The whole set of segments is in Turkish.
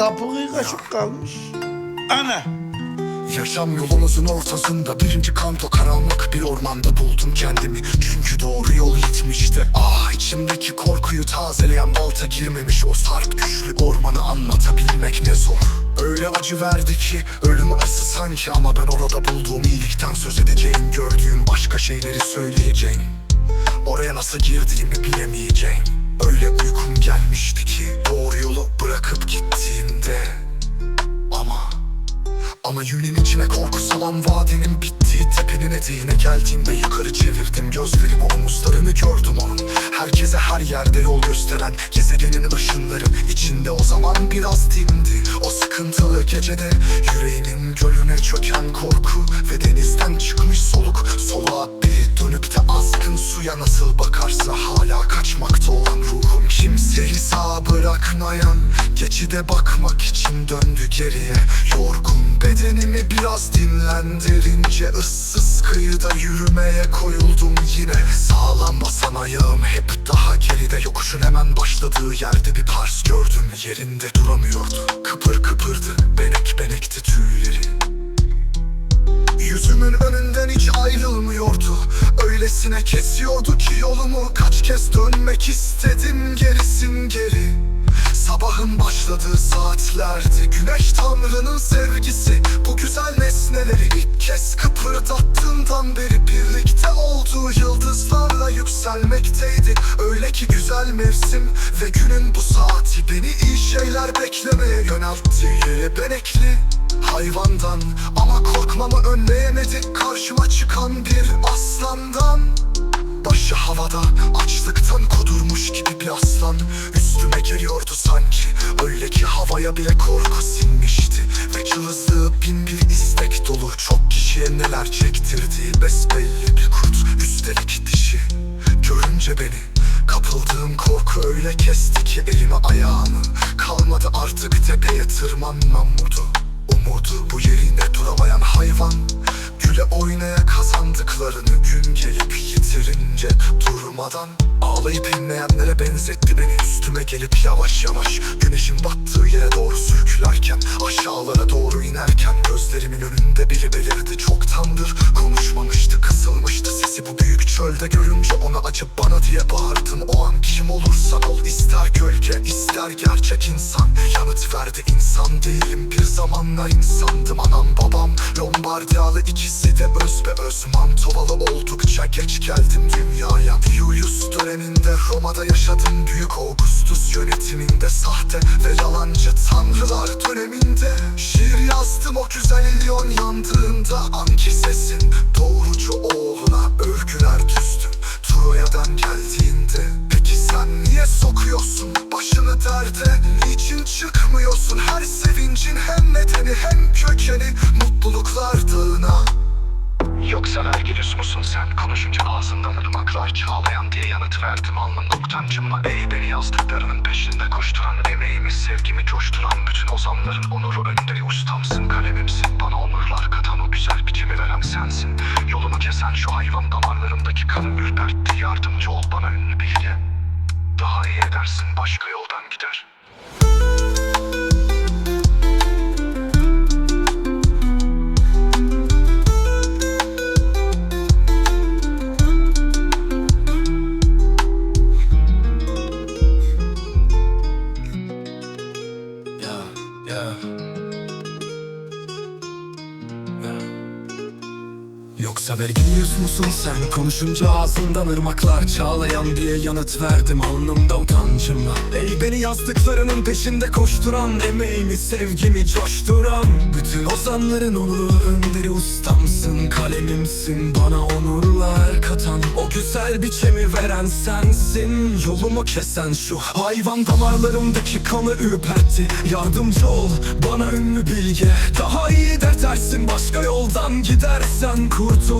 kapuğu kaşık kalmış. Ana. Yaşam yolumuzun ortasında birinci kanto karanlık bir ormanda buldum kendimi. Çünkü doğru yol gitmişti. Ah içimdeki korkuyu tazeleyen balta girmemiş. O sarp güçlü ormanı anlatabilmek ne zor. Öyle acı verdi ki ölüm acısı sanki. Ama ben orada bulduğum iyilikten söz edeceğim. Gördüğüm başka şeyleri söyleyeceğim. Oraya nasıl girdiğimi bilemeyeceğim. Öyle uykum gelmişti tepenin eteğine geldiğimde yukarı çevirdim gözlerimi omuzlarını gördüm onun. Herkese her yerde yol gösteren gezegenin ışınları içinde. O zaman biraz dindi O sıkıntılı gecede. Yüreğimin gölüne çöken korku Ve denizden çıkmış soluk. Soluğa biri dönüp de azgın suya nasıl bakarsa hala kaçmakta olan ruhum. Kimseyi sağ bırakmayan geçide bakmak için döndü geriye. Yorgun bedenimi biraz dinlendirince ıssız kıyıda yürümeye koyuldum yine. Sağlam basan ayağım hep daha geride. Yokuşun hemen başladığı yerde bir pars gördüm. Yerinde duramıyordu. Kıpır kıpırdı benek benekti tüyleri. Yüzümün önünden hiç ayrılmıyordu. Öylesine kesiyordu ki yolumu. Kaç kez dönmek istedim gerisin geri Sabahın başladığı saatlerdi Güneş tanrının sevgisi. Bu güzel nesneleri ilk kez kıpırdattığından beri Birlikte olduğu yıldızlarla yükselmekteydi. Öyle ki güzel mevsim ve günün bu saati Beni iyi şeyler beklemeye yöneltti benekli hayvandan Ama korkmamı önleyemedi Karşıma çıkan bir aslandan Başı havada açlıktan kudurmuş gibi bir aslan. Üstüme geliyordu sanki Öyle ki havaya bile korku sinmişti. Ve cılızlığı bin bir istek dolu Çok kişiye neler çektirdiği besbelli bir kurt. Üstelik dişi Görünce beni Kapıldığım korku öyle kesti ki elimi ayağımı. Kalmadı artık tepeye tırmanma umudu. Umudu bu yerinde duramayan hayvan Güle oynaya kazandıklarını gün gelip yitirince durmadan Ağlayıp inleyenlere benzetti beni. Üstüme gelip yavaş yavaş Güneşin battığı yere doğru sürüklerken Aşağılara doğru inerken gözlerimin önünde biri belirdi Çoktandır. Konuşmamıştı kısılmıştı sesi bu büyük çölde görünce Ona acı bana diye bağırdım. O an kim olursan ol ister gölge ister gerçek insan. Yanıt verdi insan değilim bir zamanla insandım. Anam babam Lombardiyalı ikisi de öz be öz Mantovalı oldukça geç geldim dünyaya. Julius döneminde Roma'da yaşadım. Büyük Augustus yönetiminde Sahte ve yalancı tanrılar döneminde. Şiir yazdım o güzel ilyon yandığında. Ankisesin doğrucu oğluna övgüler düzdüm. Troya'dan geldiğinde Peki sen niye sokuyorsun başını derde? Niçin çıkmıyorsun her sevincin hem nedeni hem kökeni? Mutluluklar dağına Yoksa Vergilius musun sen? Konuşunca ağzından ırmaklar çağlayan diye yanıt verdim. Alnımda utancımla Ey beni yazdıklarının peşinde koşturan Emeğimi, sevgimi coşturan Bütün ozanların onuru önderi ustamsın Kalemimsin. Bana onurlar katan o güzel biçimi veren sensin. Yolumu kesen şu hayvan damarlarımdaki kanı ürpertti. Yardımcı ol bana ünlü bilge Daha iyi edersin başka yoldan gider Yoksa vergiliyiz musun sen? Konuşunca ağzından ırmaklar çağlayan diye yanıt verdim Alnımda utancımla. Ey beni yazdıklarının peşinde koşturan Emeğimi sevgimi coşturan. Bütün ozanların onuru önderi ustamsın Kalemimsin. Bana onurlar katan O güzel biçimi veren sensin. Yolumu kesen şu hayvan damarlarımdaki kanı ürpertti. Yardımcı ol bana ünlü bilge. Daha iyi de dersin başka yoldan gidersen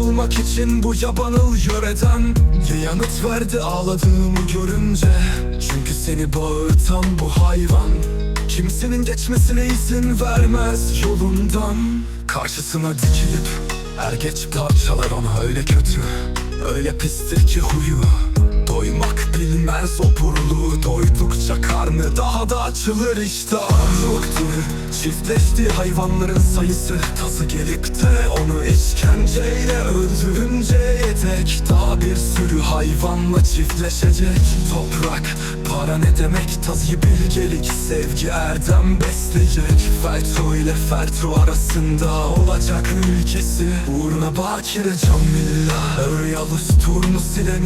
Kurtulmak için bu yabanıl yöreden Ya yanıt verdi ağladığımı görünce. Çünkü seni bağırtan bu hayvan Kimsenin geçmesine izin vermez yolundan. Karşısına dikilip er geç parçalar onu öyle kötü Öyle pistir ki huyu Doymak bilmez oburluğu Doydukça karnı daha da açılır iştah Yoktur çiftleşti hayvanların sayısı. Tazı gelip de onu işkenceyle öldürünceye dek Daha bir sürü hayvanla çiftleşecek. Toprak para ne demek? Tazı bilgelik Sevgi erdem besleyecek. Fertro ile Fertro arasında olacak ülkesi. Uğruna bakire can millah Öryalus turnu silen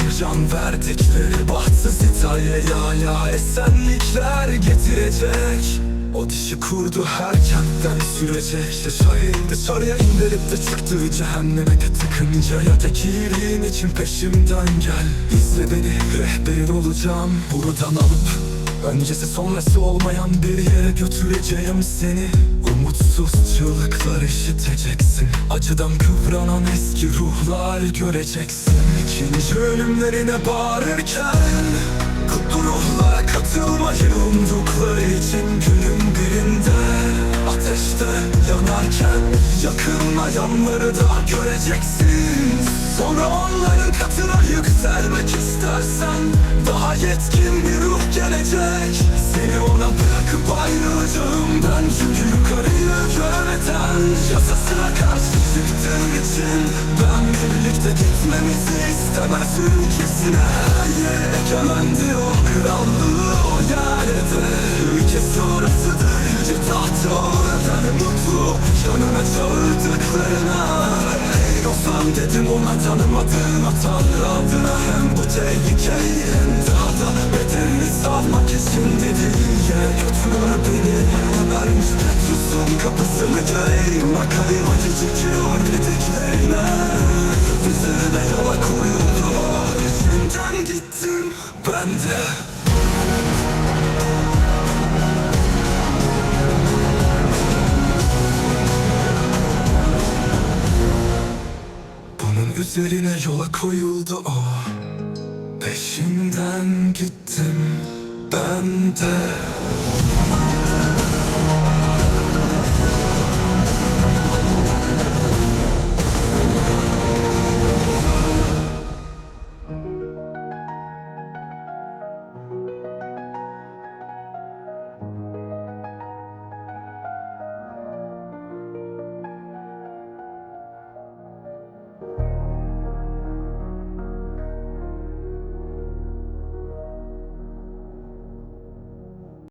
Isus'un can verdikleri Bahtsız İtalya'ya ya esenlikler getirecek. O dişi kurdu her kentten sürecek. Şaşayım dışarıya indirip de çıktığı cehenneme de tıkınca. Ya tekirin için peşimden gel. İzle beni rehberin olacağım. Buradan alıp Öncesi sonrası olmayan bir yere götüreceğim seni. Umutsuz çığlıklar işiteceksin Acıdan kıvranan eski ruhlar göreceksin. İkinci ölümlerine bağırırken Kutlu ruhlara katılmayı umdukları için günün birinde Ateşte yanarken yakınmayanları da göreceksin. Sonra onların katına yükselmek istersen Daha yetkin bir ruh gelecek. Seni ona bırakıp ayrılacağım ben Çünkü yukarıyı için Ben birlikte gitmemizi istemez ülkesine Yere egemendi o krallığı o yerde. Ülkesi orasıdır yüce tahtı oradan mutlu. Yanına çağırdıklarına. Ey olsam dedim ona tanımadığım Tanrı adına hem bu tehlikeyi hem daha da bedelini salmak için dedi. Ya götür beni Petrus'un kapısını köyüm Bakayım acı çekiyor dediklerine Üzerine yola koyuldu Yüzünden gittim ben de. Bunun üzerine yola koyuldu o Peşinden gittim ben de